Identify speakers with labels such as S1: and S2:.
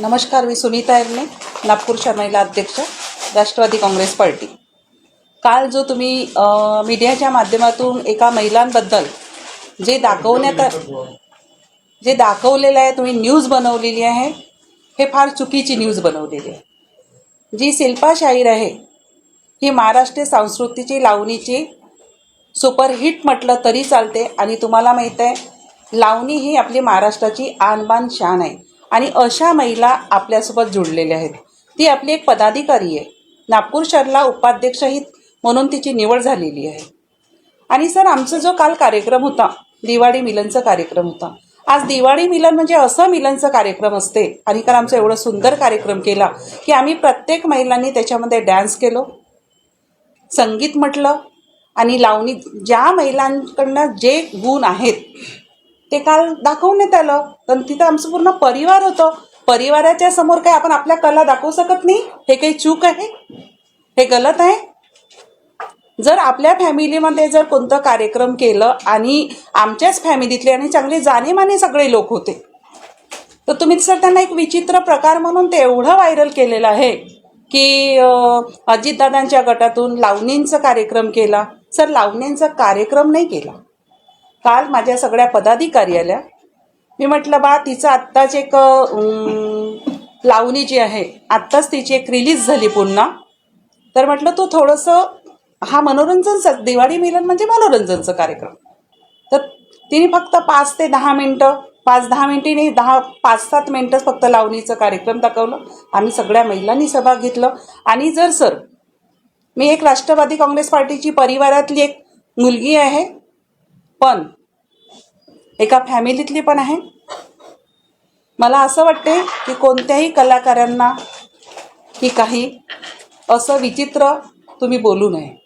S1: नमस्कार मी सुनीता एरणे नागपूरच्या महिला अध्यक्ष राष्ट्रवादी काँग्रेस पार्टी. काल जो तुम्ही मीडियाच्या माध्यमातून एका महिलांबद्दल जे दाखवण्यात जे दाखवलेलं आहे तुम्ही न्यूज बनवलेली आहे हे फार चुकीची न्यूज बनवलेली आहे. जी शिल्पा शाहीर आहे ही महाराष्ट्रीय संस्कृतीची लावणीची सुपरहिट म्हटलं तरी चालते आणि तुम्हाला माहीत आहे लावणी ही आपली महाराष्ट्राची आणबान शान आहे. आणि अशा महिला आपल्यासोबत जुळलेल्या आहेत. ती आपली एक पदाधिकारी आहे. नागपूर शहरला उपाध्यक्षही म्हणून तिची निवड झालेली आहे. आणि सर आमचा जो काल कार्यक्रम होता दिवाळी मिलनचा कार्यक्रम होता आज दिवाळी मिलन म्हणजे असं मिलनचं कार्यक्रम असते. आणि कारण आमचा एवढा सुंदर कार्यक्रम केला की आम्ही प्रत्येक महिलांनी त्याच्यामध्ये डॅन्स केलो संगीत म्हटलं आणि लावणी ज्या महिलांकडनं जे गुण आहेत ते काल दाखवण्यात आलं. तर तिथं आमचं पूर्ण परिवार होतं. परिवाराच्या समोर काय आपण आपल्या कला दाखवू शकत नाही? हे काही चूक आहे? हे गलत आहे? जर आपल्या फॅमिलीमध्ये जर कोणतं कार्यक्रम केलं आणि आमच्याच फॅमिलीतले आणि चांगले जाणेमाने सगळे लोक होते तर तुम्ही सर त्यांना एक विचित्र प्रकार म्हणून ते एवढं व्हायरल केलेलं आहे की अजितदादांच्या गटातून लावणींचा कार्यक्रम केला. सर लावणींचा कार्यक्रम नाही केला. काल माझ्या सगळ्या पदाधिकारी आल्या. मी म्हटलं बा तिचं आत्ताच एक लावणी जी आहे आत्ताच तिची एक रिलीज झाली पुन्हा. तर म्हटलं तू थोडंसं हा मनोरंजनचा दिवाळी मिलन म्हणजे मनोरंजनचा कार्यक्रम. तर तिने फक्त पाच ते दहा मिनटं पाच दहा मिनिटे दहा पाच सात मिनटंच फक्त लावणीचं कार्यक्रम दाखवलं. आम्ही सगळ्या महिलांनी सहभाग घेतलं. आणि जर सर मी एक राष्ट्रवादी काँग्रेस पार्टीची परिवारातली एक मुलगी आहे पण एका फॅमिलीतली पण आहे. मला असं वाटते की कोणत्याही कलाकारांना की काही असं विचित्र तुम्ही बोलू नये.